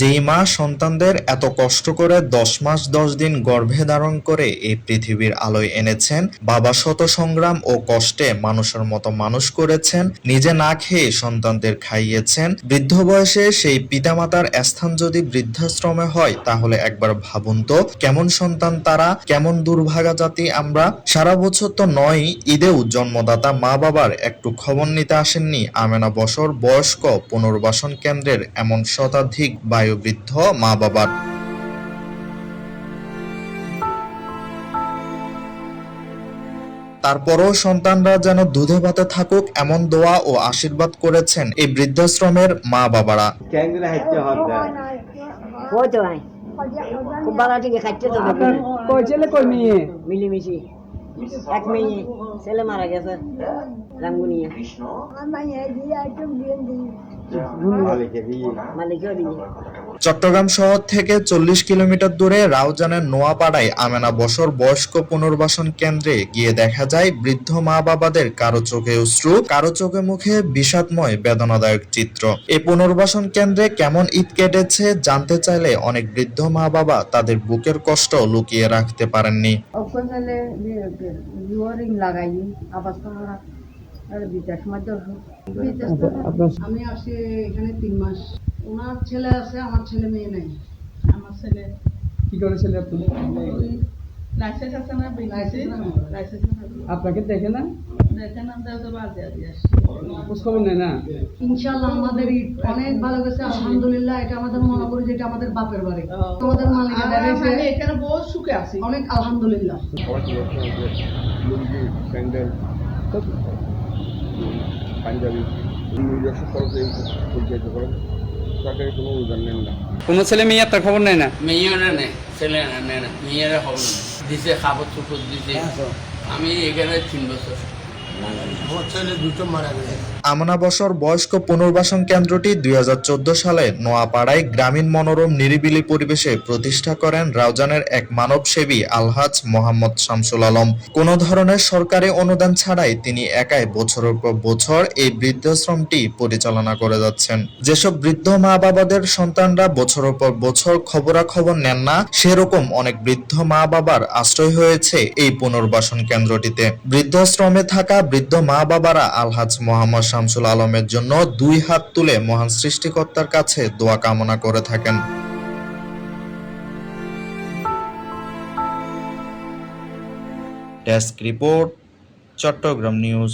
যেই মা সন্তানদের এত কষ্ট করে দশ মাস দশ দিন গর্ভে ধারণ করে এই পৃথিবীর আলোয় এনেছেন, বাবা শত সংগ্রাম ও কষ্টে মানুষের মতো মানুষ করেছেন, নিজে না খেয়ে সন্তানদের খাইয়েছেন, বৃদ্ধ বয়সে সেই পিতামাতার স্থান যদি বৃদ্ধাশ্রমে হয় তাহলে একবার ভাবুন তো, কেমন সন্তান তারা, কেমন দুর্ভাগা জাতি আমরা? সারা বছর তো নয়, ঈদেও জন্মদাতা মা বাবার একটু খবর নিতে আসেননি, আমেনা বছর বয়স্ক পুনর্বাসন কেন্দ্রের এমন শতাধিক বায়ুবৃদ্ধ মা বাবার। তারপরও সন্তানরা যেন দুধে ভাতে থাকুক এমন দোয়া ও আশীর্বাদ করেছেন এই বৃদ্ধাশ্রমের মা বাবারা। এক মেয়ে ছেলে মারা গেছে। রাঙ্গুনিয়া চট্টগ্রাম শহর থেকে চল্লিশ কিলোমিটার দূরে রাউজানের নোয়াপাড়ায় আমেনা বসর বয়স্ক পুনর্বাসন কেন্দ্রে গিয়ে দেখা যায় বৃদ্ধ মা বাবাদের কারও চোখে অশ্রু, কারও চোখে মুখে বিষাদময়, বেদনাদায়ক চিত্র। এই পুনর্বাসন কেন্দ্রে কেমন ঈদ কেটেছে জানতে চাইলে অনেক বৃদ্ধ মা বাবা তাদের বুকের কষ্ট লুকিয়ে রাখতে পারেননি। আমি আসি এখানে তিন মাস। ওনার ছেলে আছে আমার ছেলে মেয়ে নেই। আমার ছেলে কি করে ছেলে আপনি লাইসেন্স আছে না লাইসেন্স লাইসেন্স আপনাকে দেখে না? দেখেন আমরা তো বাজে খোঁজ খবর নেয় না? ইনশাল্লাহ আমাদের অনেক ভালো গেছে আলহামদুলিল্লাহ এটা আমাদের মনে করি যে এটা আমাদের বাপের বাড়ি। এখানে সুখে আছি। অনেক আলহামদুলিল্লাহ। পাঞ্জাবি নিজস্ব খরচে পরিচালিত করেন সরকারি কোনো অনুদান নেন না কোনো ছেলে মেয়ে আপনার খবর নেয় না? মেয়েরা নেয় ছেলে না নেয় না মেয়েরা খবর নেই। দিছে খাবার চুপর দিছে। আমি এখানে তিন বছর। আমনা বছর বয়স্ক পুনর্বাসন কেন্দ্রটি দুই হাজার চোদ্দ সালে নোয়াপাড়ায় গ্রামীণ মনোরম নিরিবিলি পরিবেশে প্রতিষ্ঠা করেন রাউজানের এক মানবসেবী আলহাজ মোহাম্মদ শামসুল আলম। কোনো ধরনের সরকারি অনুদান ছাড়াই তিনি একাই বছরের পর বছর এই বৃদ্ধাশ্রমটি পরিচালনা করে যাচ্ছেন। যেসব বৃদ্ধ মা বাবাদের সন্তানরা বছরের পর বছর খবরাখবর নেন না, সেরকম অনেক বৃদ্ধ মা বাবার আশ্রয় হয়েছে এই পুনর্বাসন কেন্দ্রটিতে। বৃদ্ধাশ্রমে থাকা বৃদ্ধ মা বাবারা আলহাজ মোহাম্মদ শামসুল আলমের জন্য দুই হাত তুলে মহান সৃষ্টিকর্তার কাছে দোয়া কামনা করে থাকেন। Desk report, Chattogram news.